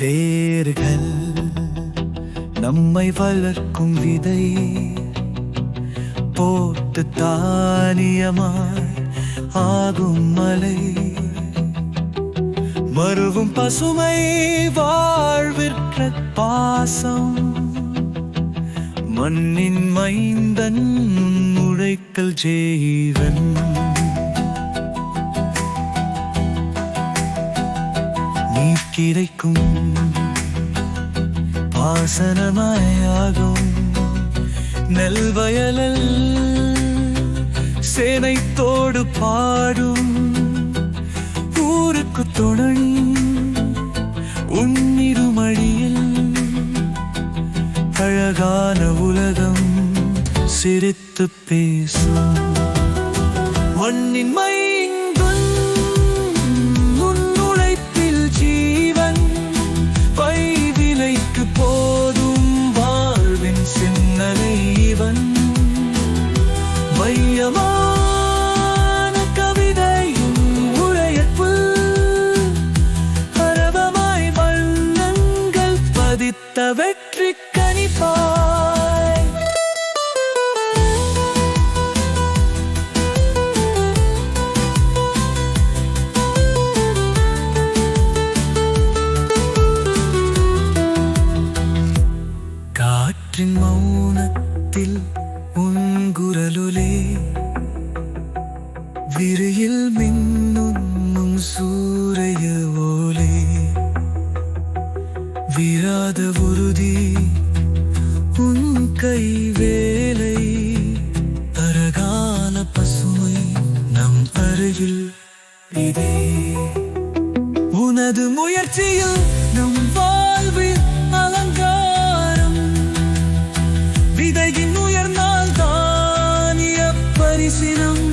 வேர்கள் நம்மை வளர்க்கும் விதை போட்டு தானியமாய் ஆகும் மலை மருவும் பசுமை வாழ்விற்ற பாசம். மண்ணின் மைந்தன் உழைக்கல் ஜெய்வன் நீ கிடைக்கும் பாசனமாயாகும் நெல் வயலில் சேனைத்தோடு பாடும். ஊருக்கு துணை உன்னிருமழியில் அழகான உலகம் சிரித்து பேசும். மண்ணின் மைந்தன் வெற்றி கணிப்பாய் தீராத உறுதி. உன் கை வேலை தரகால பசுமை நம் அருகில் இதே. உனது முயற்சியில் நம் வாழ்வில் அலங்காரம் விதையின் உயர்ந்தால் தானிய பரிசினம்.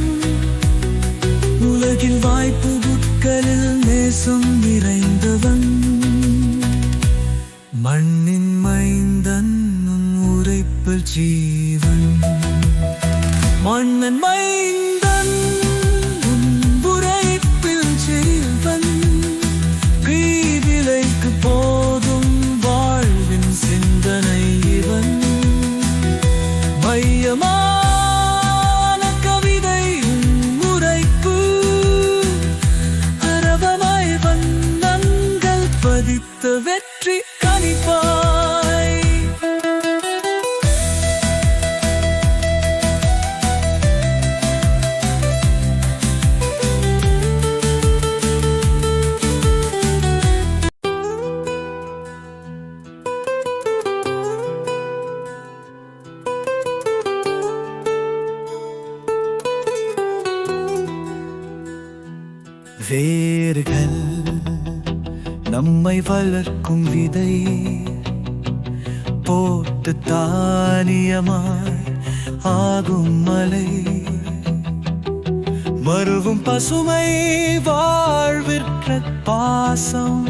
உலகில் வாய்ப்பு புட்களில் நேசம் நிறை ജീവൻ. മണ്ണൻ മൈ வேர்கள் நம்மை வளர்க்கும் விதை. போட்டு தானியமாய் ஆகும் மலை மருவும் பசுமை வாழ்விற்க பாசம்.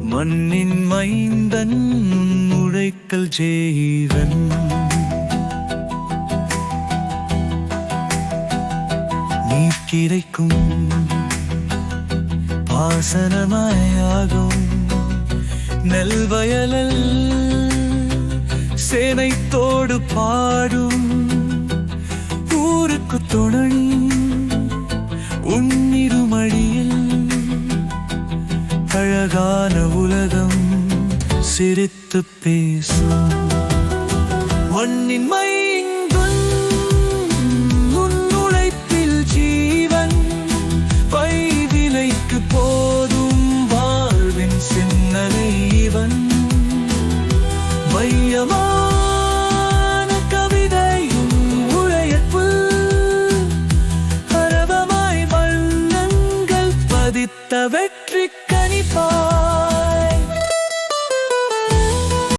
மண்ணின் மைந்தன் உழைக்கல் ஜீவன் கிடைக்கும். பாசனமாயாகும். நெல்வயலில் சேனைத்தோடு பாடும். ஊருக்கு துணணி உன்னிருமழியில் அழகான உலகம் சிரித்து பேசும். மண்ணின் மை